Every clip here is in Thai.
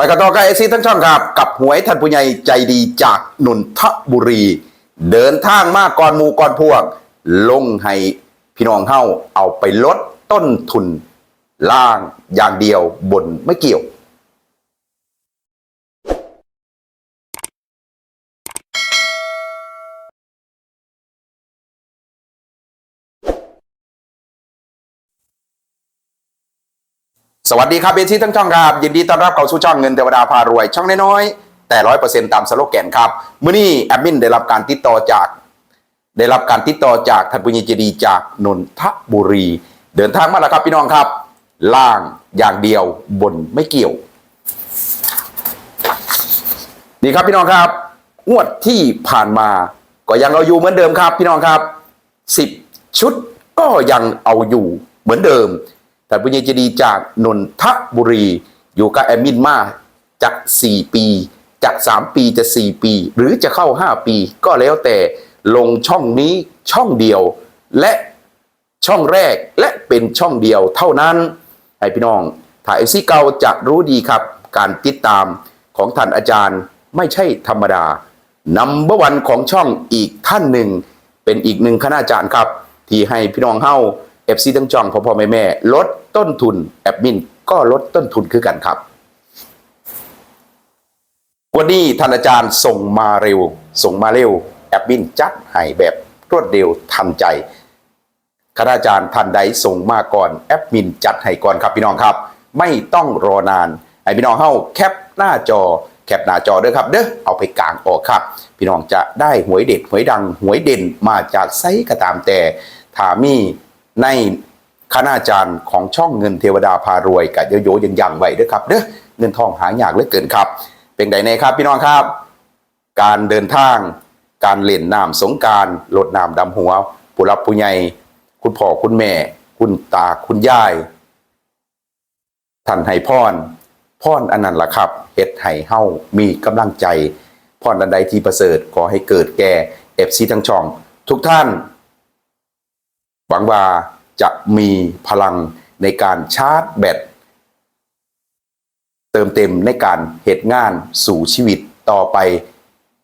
ไปกันต่อกับเอซีทั้งช่องครับ กับหวยท่านผู้ใหญ่ใจดีจากนนทบุรี เดินทางมาก่อนมูก่อนพวก ลงให้พี่น้องเฮาเอาไปลดต้นทุนล่างอย่างเดียวบนไม่เกี่ยว สวัสดีครับเบนที่ทั้งช่องครับ ยินดีต้อนรับเข้าสู่ช่องเงินเทวดาพารวย ช่องน้อยๆแต่ร้อยเปอร์เซ็นต์ตามสโลแกนครับเมื้อนี้แอดมินได้รับการติดต่อจาก ได้รับการติดต่อจากท่านผู้ใหญ่ใจดีจากนนทบุรี เดินทางมาแล้วครับพี่น้องครับ ล่างอย่างเดียวบนไม่เกี่ยวนี่ครับพี่น้องครับงวดที่ผ่านมา ก็ยังเอาอยู่เหมือนเดิมครับ พี่น้องครับสิบชุดก็ยังเอาอยู่เหมือนเดิม แต่ผู้ใหญ่ใจดีจากนนทบุรี อยู่กับแอมินมาจาก 4 ปี จาก 3 ปีจะ 4 ปี หรือจะเข้า 5 ปี ก็แล้วแต่ลงช่องนี้ช่องเดียว และช่องแรกและเป็นช่องเดียวเท่านั้น ให้พี่น้องถ่ายเอซีเก่าจะรู้ดีครับ การติดตามของท่านอาจารย์ไม่ใช่ธรรมดานัมเบอร์วันของช่องอีกท่านหนึ่ง เป็นอีกหนึ่งคณาจารย์ครับ ที่ให้พี่น้องเฮา อฟซีทั้งจองพ่อพ่อแม่แม่ลดต้นทุนแอดมินก็ลดต้นทุนคือกันครับ วันนี้ท่านอาจารย์ส่งมาเร็ว ส่งมาเร็วแอดมินจัดให้แบบรวดเร็วทันใจคณาจารย์ท่านใดส่งมาก่อนแอดมินจัดให้ก่อนครับพี่น้องครับ ไม่ต้องรอนานให้พี่น้องเฮาแคปหน้าจอแคปหน้าจอเด้อครับเด้อเอาไปกลางออกครับ พี่น้องจะได้หวยเด็ดหวยดังหวยเด่นมาจากไซก็ตามแต่ถามี ในคณาจารย์ของช่องเงินเทวดาพารวยกับโยโยยังยังไว้ด้อครับเด้อเงินทองหายากเหลือเกินครับ เป็นไดแน่ครับพี่น้องครับ การเดินทาง การเล่นน้ำสงการลดน้ำดำหัวผู้รับผู้ใหญ่คุณพ่อคุณแม่ คุณตาคุณยายท่านให้พรพรอันนั้นล่ะครับเฮ็ดให้เฮามีกำลังใจพรอันใดที่ประเสริฐขอให้เกิดแก่เอฟซีทั้งช่อง ทุกท่าน หวังว่าจะมีพลังในการชาร์จแบตเติมเต็มในการเหตุงานสู่ชีวิตต่อไป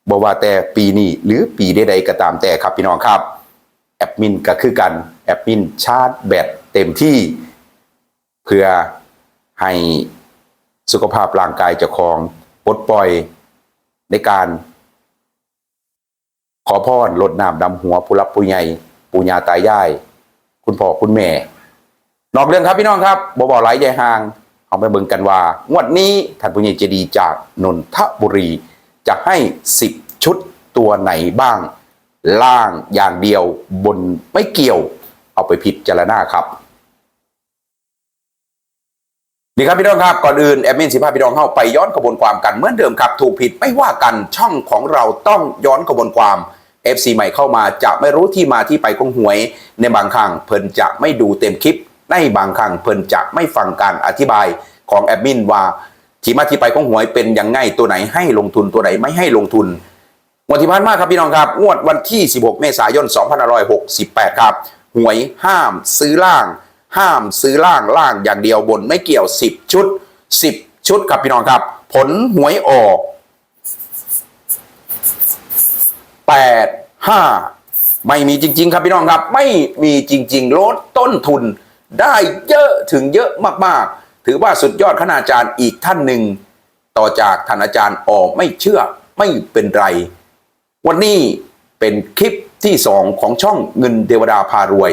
บว่าแต่ปีนี้หรือปีใดๆก็ตามแต่ครับพี่น้องครับ แอดมินก็คือกันแอดมินชาร์จแบตเต็มที่ เพื่อให้สุขภาพร่างกายเจ้าของปลดปล่อยในการ ขอพรลดน้ำดำหัวผู้รับผู้ใหญ่ปู่ย่าตายาย คุณพ่อคุณแม่ นอกเรื่องครับพี่น้องครับบบอกหลายยายห่างเอาไปเบิ่งกันว่า งวดนี้ท่านผู้ใหญ่ใจดีจากนนทบุรี จะให้10ชุดตัวไหนบ้าง ล่างอย่างเดียวบนไม่เกี่ยว เอาไปผิดจารณาครับดีครับพี่น้องครับก่อนอื่นแอดมินสิพาพี่น้องเข้าไปย้อนกระบวนความกันเหมือนเดิมครับ ถูกผิดไม่ว่ากันช่องของเราต้องย้อนกระบวนความ FC ใหม่เข้ามาจะไม่รู้ที่มาที่ไปของหวย ในบางครั้งเพิ่นจะไม่ดูเต็มคลิป ในบางครั้งเพิ่นจะไม่ฟังการอธิบายของแอดมินว่าที่มาที่ไปของหวยเป็นยังไงตัวไหนให้ลงทุนตัวไหนไม่ให้ลงทุนงวดที่ผ่านมาครับพี่น้องครับ งวดวันที่ 16 เมษายน 2568 ครับ หวยห้ามซื้อล่าง ห้ามซื้อล่างล่างอย่างเดียวบนไม่เกี่ยว 10 ชุด 10 ชุดครับพี่น้องครับ ผลหวยออก 8 5ไม่มีจริง ๆ ครับพี่น้องครับ ไม่มีจริง ๆ ลดต้นทุนได้เยอะถึงเยอะมากๆ ถือว่าสุดยอดคณาจารย์อีกท่านหนึ่ง ต่อจากท่านอาจารย์ออกไม่เชื่อไม่เป็นไร วันนี้เป็นคลิปที่2ของช่องเงินเทวดาพารวย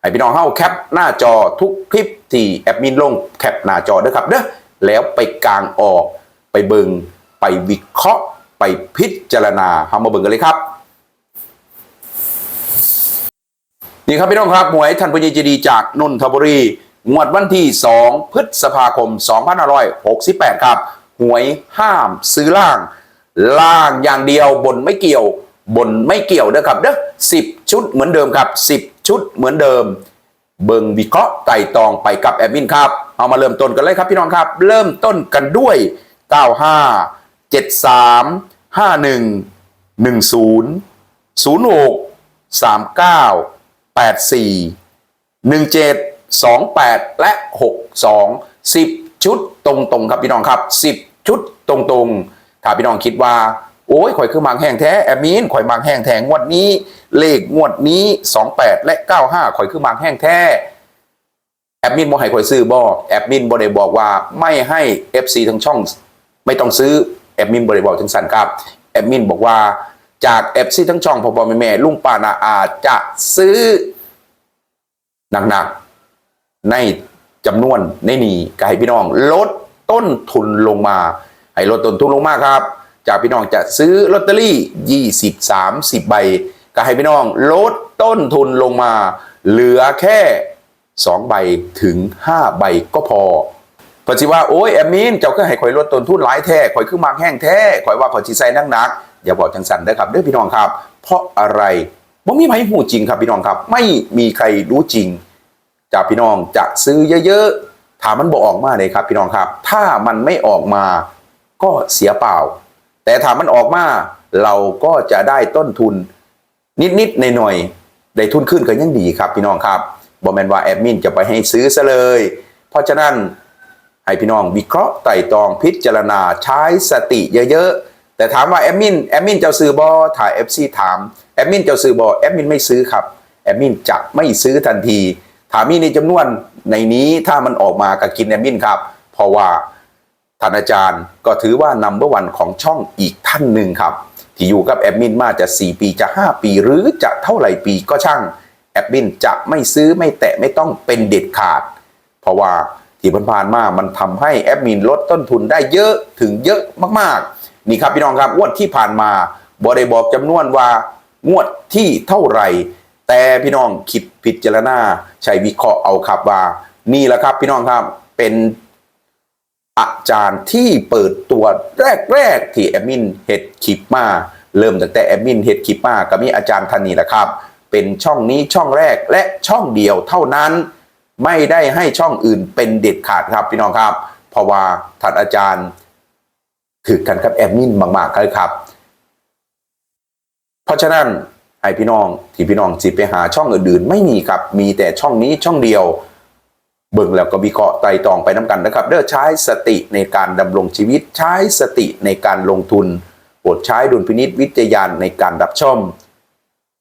ให้พี่น้องเข้าแคปหน้าจอทุกคลิปที่แอดมินลงแคปหน้าจอด้วยครับเด้อแล้วไปกลางออกไปเบิงไปวิเคราะห์ ไปพิจารณาเอามาเบิ่งกันเลยครับนี่ครับพี่น้องครับหวยท่านพญจดีจากนนทบุรีงวดวันที่ 2 พฤษภาคม 2568 ครับ หวยห้ามซื้อล่าง ล่างอย่างเดียวบนไม่เกี่ยว บนไม่เกี่ยวนะครับเด้อสิบชุดเหมือนเดิมครับ 10 ชุดเหมือนเดิม เบิงวิเคราะห์ไต่ตองไปกับแอดมินครับ เอามาเริ่มต้นกันเลยครับพี่น้องครับ เริ่มต้นกันด้วย 95 73 51 10 06 39 84 17 28และ62 10ชุดตรงๆครับพี่น้องครับ10ชุดตรงๆถ้าพี่น้องคิดว่าโอ้ยข่อยคือมังแห้งแท้แอมินข่อยมังแห้งแท้งวดนี้ เลขงวดนี้ 28 และ 95 ข่อยคือมังแห้งแท้แอดมินบ่ให้ข่อยซื้อบ่แอดมินบ่ได้บอกว่าไม่ให้ FC ทั้งช่อง ไม่ต้องซื้อ อดมินบ่ได้บอกจังสันครับแอดมินบอกว่าจาก FC ทั้งช่องพอพอแม่แม่ลุงป้านาอาจจะซื้อหนักๆในจำนวนในนี้ก็ให้พี่น้องลดต้นทุนลงมา ให้ลดต้นทุนลงมาครับ จากพี่น้องจะซื้อลอตเตอรี่ 20 30 ใบ ก็ให้พี่น้องลดต้นทุนลงมา เหลือแค่ 2 ใบถึง 5 ใบก็พอ พอสิว่าโอ้ยแอมมินเจ้าก็ให้ข่อยลดต้นทุนหลายแท้ข่อยคือมากแห้งแท้ข่อยว่าข่อยสิใส่นักหนักอย่าบอกจังสันเด้ครับเด้อพี่น้องครับ เพราะอะไรบ่มีใครหูจริงครับพี่น้องครับ ไม่มีใครรู้จริงจากพี่น้องจะซื้อเยอะๆถามมันบอกออกมาเลยครับ พี่น้องครับ ถ้ามันไม่ออกมาก็เสียเปล่า แต่ถามมันออกมาเราก็จะได้ต้นทุน นิดๆในหน่อยได้ทุนขึ้นก็ยังดีครับ พี่น้องครับบอแมนว่าแอดมินจะไปให้ซื้อซะเลย เพราะฉะนั้น ให้พี่น้องวิเคราะห์ไต่ตองพิจารณาใช้สติเยอะๆ แต่ถามว่าแอดมินแอดมินเจ้าซื้อบอถ่ายเอฟซีถามแอดมินเจ้าซื้อบอแอดมินไม่ซื้อครับแอดมินจะไม่ซื้อทันที ถามมีในจำนวนในนี้ถ้ามันออกมาก็กินแอดมินครับ เพราะว่าท่านอาจารย์ก็ถือว่านัมเบอร์วันของช่องอีกท่านหนึ่งครับ ที่อยู่กับแอดมินมาจะ 4 ปีจะ 5 ปีหรือจะเท่าไหร่ปีก็ช่างแอดมินจะไม่ซื้อไม่แตะไม่ต้องเป็นเด็ดขาด เพราะว่า ที่ผ่านมามันทำให้แอดมินลดต้นทุนได้เยอะถึงเยอะมากๆ นี่ครับพี่น้องครับงวดที่ผ่านมาบอได้บอกจำนวนว่างวดที่เท่าไหร่ แต่พี่น้องคิดพิจารณาใช้วิเคราะห์เอาครับว่า นี่แหละครับพี่น้องครับเป็นอาจารย์ที่เปิดตัวแรกๆที่แอดมินเฮ็ดคลิปมาเริ่มตั้งแต่แอดมินเฮ็ดคลิปมาก็มีอาจารย์ท่านนี้แหละครับ เป็นช่องนี้ช่องแรกและช่องเดียวเท่านั้น ไม่ได้ให้ช่องอื่นเป็นเด็ดขาดครับพี่น้องครับเพราะว่าท่านอาจารย์ถือกันกับแอดมินมากๆเลยครับ เพราะฉะนั้นให้พี่น้องที่พี่น้องจิไปหาช่องอื่นๆ ไม่มีครับมีแต่ช่องนี้ช่องเดียว เบิ่งแล้วก็วิเคราะห์ไตรตองไปน้ำกันนะครับเด้อใช้สติในการดำรงชีวิตใช้สติในการลงทุนโปรดใช้ดุลพินิษวิจยานในการรับชม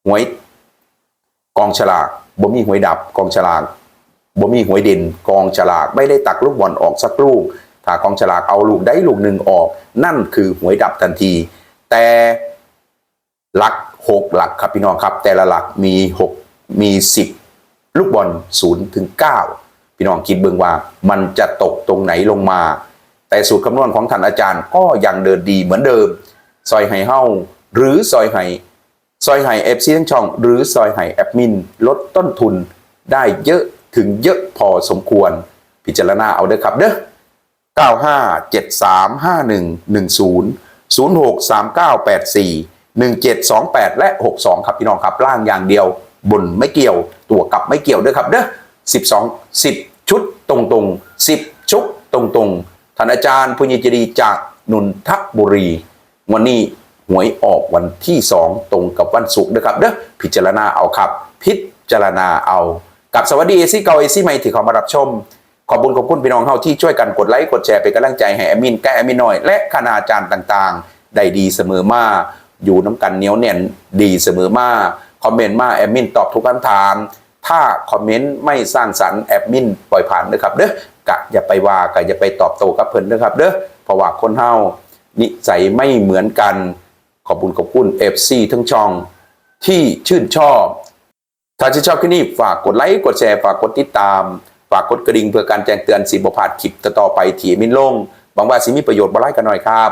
หวยกองฉลากบ่มีหวยดับกองฉลาก บ่มีหวยเด่นกองฉลากไม่ได้ตักลูกบอลออกสักลูกถ้ากองฉลากเอาลูกได้ลูกหนึ่งออก นั่นคือหวยดับทันที แต่หลักหกหลักครับพี่น้องครับ แต่ละหลักมีหกมีสิบลูกบอลศูนย์ถึงเก้าพี่น้องคิดเบิ่งว่ามันจะตกตรงไหนลงมา แต่สูตรคำนวณของท่านอาจารย์ก็ยังเดินดีเหมือนเดิม ซอยไห้เฮาหรือซอยไห้ซอยไห้เอฟซีทั้งช่อง หรือซอยไห้แอดมิน ลดต้นทุนได้เยอะ ถึงเยอะพอสมควรพิจารณาเอาเด้อครับเด้อ95735110 063984 1728 และ 62 ครับพี่น้องครับล่างอย่างเดียว บนไม่เกี่ยวตัวกลับไม่เกี่ยวด้วยครับเด้อ12 10 ชุดตรงตรง10 ชุดตรงตรงท่านอาจารย์พุญญจรีจากนนทบุรี วันนี้หวยออกวันที่ 2 ตรงกับวันศุกร์นะครับเด้อพิจารณาเอาครับ พิจารณาเอา กับสวัสดีเอซี่เกาเอซี่ใหม่ที่เขามารับชม ขอบคุณขอบคุณพี่น้องเฮาที่ช่วยกันกดไลค์กดแชร์เป็นกำลังใจให้แอมินแกแอมินหน่อย และคณาจารย์ต่างๆ ได้ดีเสมอมาอยู่น้ำกันเหนียวแน่นดีเสมอมาคอมเมนต์มาแอมินตอบทุกคำถาม ถ้าคอมเมนต์ไม่สร้างสรรค์แอมินปล่อยผ่านนะครับเด้อกะอย่าไปว่ากะอย่าไปตอบโต้กับเพิ่นนะครับเด้อเพราะว่าคนเฮานิสัยไม่เหมือนกันขอบคุณขอบคุณ FC ทั้งช่องที่ชื่นชอบ ถ้าชื่นชอบคลิปนี้ฝากกดไลค์กดแชร์ฝากกดติดตาม ฝากกดกระดิ่งเพื่อการแจ้งเตือนสิบพลาดคลิปต่อไปที่มินลงหวังว่าสิมีประโยชน์มาไล่กันหน่อยครับ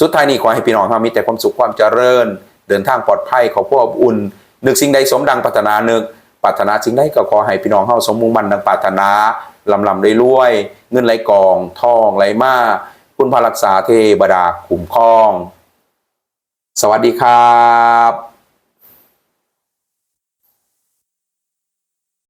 สุดท้ายนี้ขอให้พี่น้องเรามีแต่ความสุขความเจริญ เดินทางปลอดภัยขอพวกอุ่นนึกสิ่งใดสมดังปรารถนานึกปรารถนาสิ่งใดก็ขอให้พี่น้องเฮาสมมุ่งมั่นดังปรารถนาลำลำได้รวย เงินไหลกอง ทองไหลมาคุณพระรักษาเทบดาคุ้มครอง สวัสดีครับ